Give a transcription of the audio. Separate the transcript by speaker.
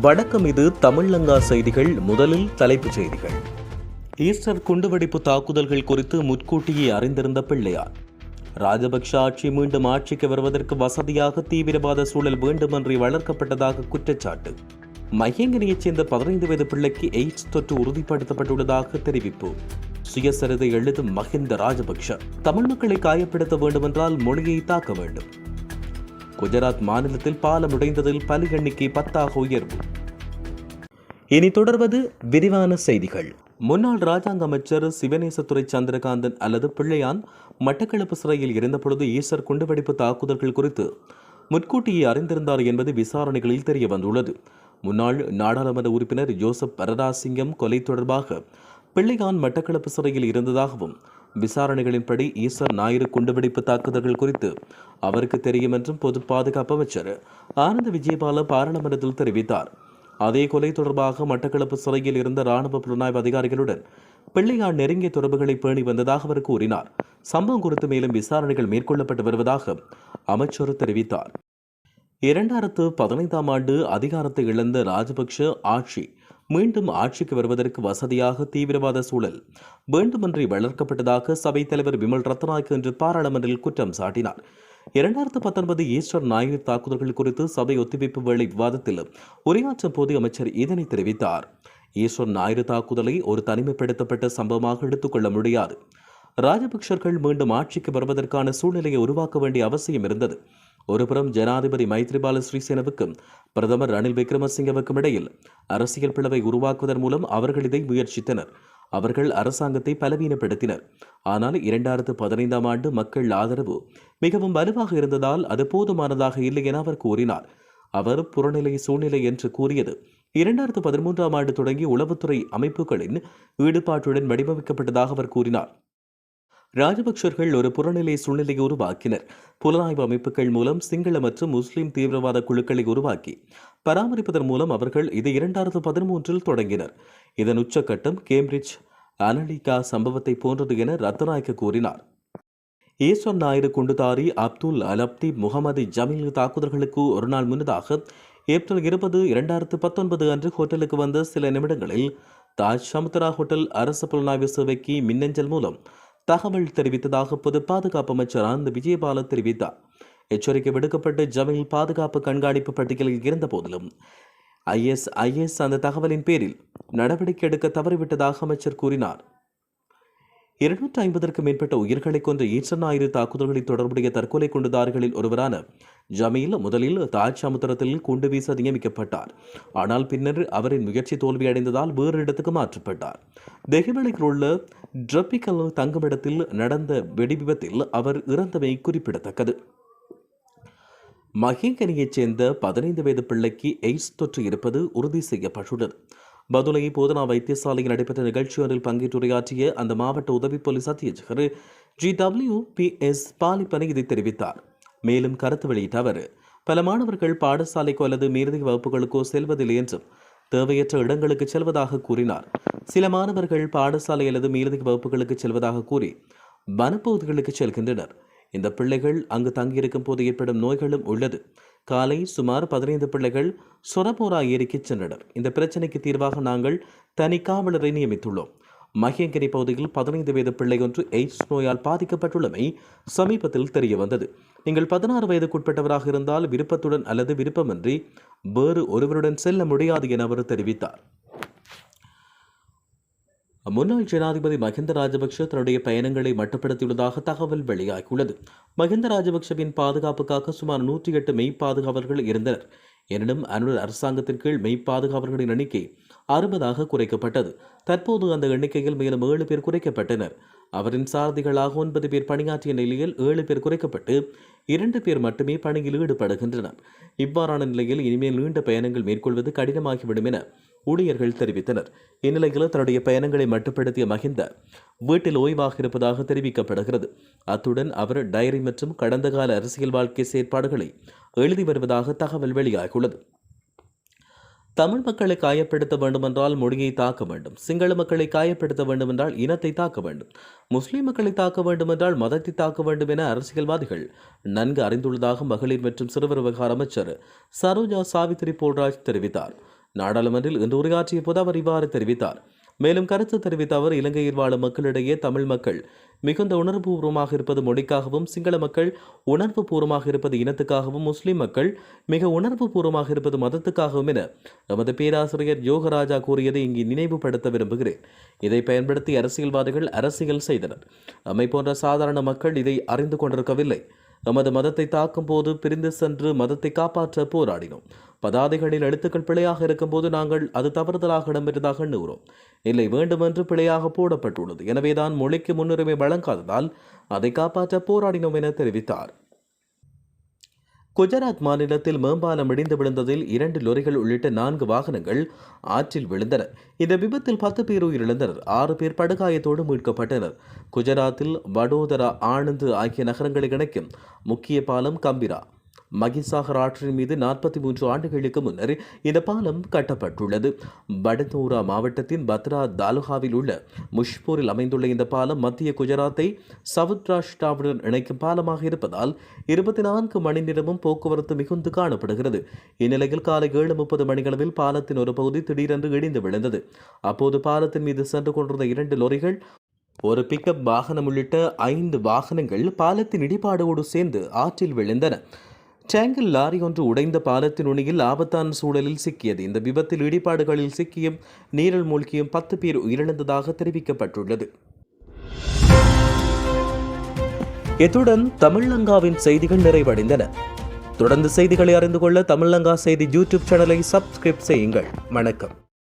Speaker 1: வணக்கம் இது தமிழங்கா செய்திகள் முதலில் தலைப்புச் செய்திகள். ஈஸ்டர் குண்டுவெடிப்பு தாக்குதல்கள் குறித்து முன்கூட்டியே அறிந்திருந்த பிள்ளையார். ராஜபக்ஷ ஆட்சி மீண்டும் ஆட்சிக்கு வருவதற்கு வசதியாக தீவிரவாத சூழல் வேண்டுமென்றி வளர்க்கப்பட்டதாக குற்றச்சாட்டு. மையங்கனியைச் சேர்ந்த பதினைந்து வயது பிள்ளைக்கு எய்ட்ஸ் தொற்று உறுதிப்படுத்தப்பட்டுள்ளதாக தெரிவிப்பு. சுயசரிதை எழுதும் மஹிந்த ராஜபக்ஷ தமிழ் மக்களை காயப்படுத்த வேண்டுமென்றால் மொழியை தாக்க வேண்டும். குஜராத் மாநிலத்தில் பாலம் உடைந்ததில் பலி எண்ணிக்கை பத்தாக உயர்வு. இனி தொடர்வது விரிவான செய்திகள். முன்னாள் ராஜாங்க அமைச்சர் சிவநேசத்துறை சந்திரகாந்தன் அல்லது பிள்ளையான் மட்டக்களப்பு சிறையில் இருந்தபொழுது ஈஸ்வர் குண்டுவெடிப்பு தாக்குதல்கள் குறித்து முன்கூட்டியே அறிந்திருந்தார் என்பது விசாரணைகளில் தெரிய வந்துள்ளது முன்னாள் நாடாளுமன்ற உறுப்பினர் ஜோசப் பரராசிங்கம் கொலை தொடர்பாக பிள்ளையான் மட்டக்களப்பு சிறையில் இருந்ததாகவும் விசாரணைகளின்படி ஈஸ்வர் ஞாயிறு குண்டுவெடிப்பு தாக்குதல்கள் குறித்து அவருக்கு தெரியும் என்றும் பொது பாதுகாப்பு அமைச்சர் ஆனந்த விஜயபால பாராளுமன்றத்தில் தெரிவித்தார். அதே கொலை தொடர்பாக மட்டக்களப்பு சிறையில் இருந்த ராணுவ புலனாய்வு அதிகாரிகளுடன் பிள்ளையார் நெருங்கிய தொடர்புகளை பேணி வந்ததாக அவர் கூறினார். சம்பவம் குறித்து மேலும் விசாரணைகள் மேற்கொள்ளப்பட்டு வருவதாக அமைச்சர் தெரிவித்தார். இரண்டாயிரத்து பதினைந்தாம் ஆண்டு அதிகாரத்தை இழந்த ராஜபக்ஷ ஆட்சி மீண்டும் ஆட்சிக்கு வருவதற்கு வசதியாக தீவிரவாத சூழல். வேண்டுமென்றே வளர்க்கப்பட்டதாக சபைத் தலைவர் விமல் ரத்நாயக் இன்று பாராளுமன்றில் குற்றம் சாட்டினார். இரண்டாயிரத்து பத்தொன்பது ஈஸ்டர் ஞாயிறு தாக்குதல்கள் குறித்து சபை ஒத்திவைப்பு வேளை விவாதத்தில் உரையாற்றும் போது அமைச்சர் இதனை தெரிவித்தார். ஈஸ்டர் ஞாயிறு தாக்குதலை ஒரு தனிமைப்படுத்தப்பட்ட சம்பவமாக எடுத்துக்கொள்ள முடியாது. ராஜபக்சர்கள் மீண்டும் ஆட்சிக்கு வருவதற்கான சூழ்நிலையை உருவாக்க வேண்டிய அவசியம் இருந்தது. ஒருபுறம் ஜனாதிபதி மைத்ரிபால ஸ்ரீசேனவுக்கும் பிரதமர் ரணில் விக்ரமசிங்கவுக்கும் இடையில் அரசியல் பிளவை உருவாக்குவதன் மூலம் அவர்கள் இதை முயற்சித்தனர். அவர்கள் அரசாங்கத்தை பலவீனப்படுத்தினர். ஆனால் இரண்டாயிரத்து பதினைந்தாம் ஆண்டு மக்கள் ஆதரவு மிகவும் வலுவாக இருந்ததால் அது போதுமானதாக இல்லை என அவர் கூறினார். அவர் புறநிலை சூழ்நிலை என்று கூறியது இரண்டாயிரத்து பதிமூன்றாம் ஆண்டு தொடங்கி உளவுத்துறை அமைப்புகளின் ஈடுபாட்டுடன் வடிவமைக்கப்பட்டதாக அவர் கூறினார். ராஜபக்சர்கள் ஒரு புறநிலை சூழ்நிலையை உருவாக்கினர். புலனாய்வு அமைப்புகள் மூலம் சிங்கள மற்றும் முஸ்லிம் தீவிரவாத குழுக்களை உருவாக்கி பராமரிப்பதன் மூலம் அவர்கள் இதை இரண்டாயிரத்து பதிமூன்றில் தொடங்கினர். இதன் உச்சக்கட்டம் கேம்பிரிட்ஜ் அனலிகா சம்பவத்தை போன்றது என ரத்நாயக்க கூறினார். ஈஸ்வர் நாயுடு குண்டுதாரி அப்துல் அலப்தி முகமது ஜமீல் தாக்குதல்களுக்கு ஒரு நாள் முன்னதாக ஏப்ரல் இருபது இரண்டாயிரத்து பத்தொன்பது அன்று ஹோட்டலுக்கு வந்த சில நிமிடங்களில் தாஜ் சமுத்ரா ஹோட்டல் அரசு புலனாய்வு சேவைக்கு மின்னஞ்சல் மூலம் தகவல் தெரிவித்ததாக பொது பாதுகாப்பு அமைச்சர் ஆனந்த் விஜயபால தெரிவித்தார். எச்சரிக்கை விடுக்கப்பட்டு ஜமீல் பாதுகாப்பு கண்காணிப்பு பட்டியலில் இருந்த போதிலும் ஐஎஸ் ஐஎஸ் அந்த தகவலின் பேரில் நடவடிக்கை எடுக்க தவறிவிட்டதாக அமைச்சர் கூறினார். இருநூற்றி ஐம்பதற்கும் மேற்பட்ட உயிர்களை கொன்ற ஈஸ்டர் ஞாயிறு தாக்குதல்களில் தொடர்புடைய தற்கொலை குண்டுதாரிகளில் ஒருவரான ஜமீல் முதலில் தாஜ் சமுத்திரத்தில் குண்டு வீச நியமிக்கப்பட்டார். ஆனால் பின்னர் அவரின் முயற்சி தோல்வியடைந்ததால் வேறு இடத்துக்கு மாற்றப்பட்டார். தெஹிவளில் உள்ள ட்ரப்பிக்கல் தங்குமிடத்தில் நடந்த வெடி விபத்தில் அவர் இறந்தமை குறிப்பிடத்தக்கது. மகேங்கனியைச் சேர்ந்த பதினைந்து வயது பிள்ளைக்கு எய்ட்ஸ் தொற்று இருப்பது உறுதி செய்யப்பட்டுள்ளது. பதுளை போதனா வைத்தியசாலையில் நடைபெற்ற நிகழ்ச்சி ஒன்றில் பங்கேற்றுரையாற்றிய அந்த மாவட்ட உதவி போலீஸ் அத்தியட்சகர் G W P S Palipana இதை தெரிவித்தார். மேலும் கருத்து வெளியிட்ட அவர் பல மாணவர்கள் பாடசாலைக்கோ அல்லது மேலதிக வகுப்புகளுக்கோ செல்வதில்லை என்றும் தேவையற்ற இடங்களுக்கு செல்வதாக கூறினார். சில மாணவர்கள் பாடசாலை அல்லது மேலதிக வகுப்புகளுக்கு செல்வதாக கூறி வனப்பகுதிகளுக்கு செல்கின்றனர். இந்த பிள்ளைகள் அங்கு தங்கியிருக்கும் போது ஏற்படும் நோய்களும் உள்ளது. காலை சுமார் பதினைந்து பிள்ளைகள் சொரபோரா ஏரிக்கு சென்றனர். இந்த பிரச்சனைக்கு தீர்வாக நாங்கள் தனி காவலரை நியமித்துள்ளோம். மகியங்கிரி பகுதியில் பதினைந்து வயது பிள்ளை ஒன்று எய்ட்ஸ் நோயால் பாதிக்கப்பட்டுள்ளமை சமீபத்தில் தெரிய வந்தது நீங்கள் பதினாறு வயதுக்குட்பட்டவராக இருந்தால் விருப்பத்துடன் அல்லது விருப்பமின்றி வேறு ஒருவருடன் செல்ல முடியாது என அவர் தெரிவித்தார். முன்னாள் ஜனாதிபதி மஹிந்த ராஜபக்ஷ தன்னுடைய பயணங்களை மட்டுப்படுத்தியுள்ளதாக தகவல் வெளியாகியுள்ளது. மஹிந்த ராஜபக்ஷவின் பாதுகாப்புக்காக சுமார் நூற்றி எட்டு மெய் பாதுகாவலர்கள் இருந்தனர். எனினும் அனுர் அரசாங்கத்தின் கீழ் மெய் பாதுகாவலர்களின் எண்ணிக்கை அறுபதாக குறைக்கப்பட்டது. தற்போது அந்த எண்ணிக்கையில் மேலும் ஏழு பேர் குறைக்கப்பட்டனர். அவரின் சாரதிகளாக ஒன்பது பேர் பணியாற்றிய நிலையில் ஏழு பேர் குறைக்கப்பட்டு இரண்டு பேர் மட்டுமே பணியில் ஈடுபடுகின்றனர். இவ்வாறான நிலையில் இனிமேல் நீண்ட பயணங்கள் மேற்கொள்வது கடினமாகிவிடும் என ஊழியர்கள் தெரிவித்தனர். இந்நிலையில் தன்னுடைய பயணங்களை மட்டுப்படுத்திய மஹிந்த வீட்டில் ஓய்வாக இருப்பதாக தெரிவிக்கப்படுகிறது. அத்துடன் அவர் டைரி மற்றும் கடந்த கால அரசியல் வாழ்க்கை செயற்பாடுகளை எழுதி வருவதாக தகவல் வெளியாகியுள்ளது. தமிழ் மக்களை காயப்படுத்த வேண்டுமென்றால் மொழியை தாக்க வேண்டும். சிங்கள மக்களை காயப்படுத்த வேண்டுமென்றால் இனத்தை தாக்க வேண்டும். முஸ்லீம் மக்களை தாக்க வேண்டுமென்றால் மதத்தை தாக்க வேண்டும் என அரசியல்வாதிகள் நன்கு அறிந்துள்ளதாக மகளிர் மற்றும் சிறுவர் விவகார அமைச்சர் சரோஜா சாவித்ரி போல்ராஜ் தெரிவித்தார். நாடாளுமன்றில் இன்று உரையாற்றிய போது அவர் இவ்வாறு தெரிவித்தார். மேலும் கருத்து தெரிவித்த அவர் இலங்கையில் வாழும் மக்களிடையே தமிழ் மக்கள் மிகுந்த உணர்வுபூர்வமாக இருப்பது மொழிக்காகவும் சிங்கள மக்கள் உணர்வு பூர்வமாக இருப்பது இனத்துக்காகவும் முஸ்லிம் மக்கள் மிக உணர்வு பூர்வமாக இருப்பது மதத்துக்காகவும் என நமது பேராசிரியர் யோகராஜா கூறியதை இங்கு நினைவுபடுத்த விரும்புகிறேன். இதை பயன்படுத்தி அரசியல்வாதிகள் அரசியல் செய்தனர். நம்மை போன்ற சாதாரண மக்கள் இதை அறிந்து கொண்டிருக்கவில்லை. நமது மதத்தை தாக்கும் போது பிரிந்து சென்று மதத்தை காப்பாற்ற போராடினோம். பதாதைகளில் எழுத்துக்கள் பிழையாக இருக்கும்போது நாங்கள் அது தவறுதலாக இடம்பெற்றதாக எண்ணுகிறோம் இல்லை வேண்டுமென்று பிழையாக போடப்பட்டுள்ளது. எனவேதான் மொழிக்கு முன்னுரிமை வழங்காததால் அதை காப்பாற்ற போராடினோம் என தெரிவித்தார். குஜராத் மாநிலத்தில் மேம்பாலம் இடிந்து விழுந்ததில் இரண்டு லொரிகள் உள்ளிட்ட நான்கு வாகனங்கள் ஆற்றில் விழுந்தன. இந்த விபத்தில் பத்து பேர் உயிரிழந்தனர். ஆறு பேர் படுகாயத்தோடு மீட்கப்பட்டனர். குஜராத்தில் வடோதரா ஆனந்த் ஆகிய நகரங்களை இணைக்கும் முக்கிய பாலம் கம்பிரா. மகிசாகர் ஆற்றின் மீது நாற்பத்தி மூன்று ஆண்டுகளுக்கு முன்னர் இந்த பாலம் கட்டப்பட்டுள்ளது. வடதோரா மாவட்டத்தின் பத்ரா தாலுகாவில் உள்ள முஷ்பூரில் அமைந்துள்ள இந்த பாலம் மத்திய குஜராத்தை சவுத்ராஷ்டிராவுடன் இணைக்கும் பாலமாக இருப்பதால் இருபத்தி நான்கு மணி நேரமும் போக்குவரத்து மிகுந்து காணப்படுகிறது. இந்நிலையில் காலை ஏழு முப்பது மணிகளவில் பாலத்தின் ஒரு பகுதி திடீரென்று இடிந்து விழுந்தது. அப்போது பாலத்தின் மீது சென்று கொண்டிருந்த இரண்டு லொரிகள் ஒரு பிக்கப் வாகனம் உள்ளிட்ட ஐந்து வாகனங்கள் பாலத்தின் இடிபாடோடு சேர்ந்து ஆற்றில் விழுந்தன. டேங்கில் லாரி ஒன்று உடைந்த பாலத்தின் நுனியில் ஆபத்தான சூழலில் சிக்கியது. இந்த விபத்தில் இடிபாடுகளில் சிக்கியும் நீரில் மூழ்கியும் பத்து பேர் உயிரிழந்ததாக தெரிவிக்கப்பட்டுள்ளது. இத்துடன் தமிழங்காவின் செய்திகள் நிறைவடைந்தன. தொடர்ந்து செய்திகளை அறிந்து கொள்ள தமிழங்கா செய்தி யூடியூப் சேனலை சப்ஸ்கிரைப் செய்யுங்கள். வணக்கம்.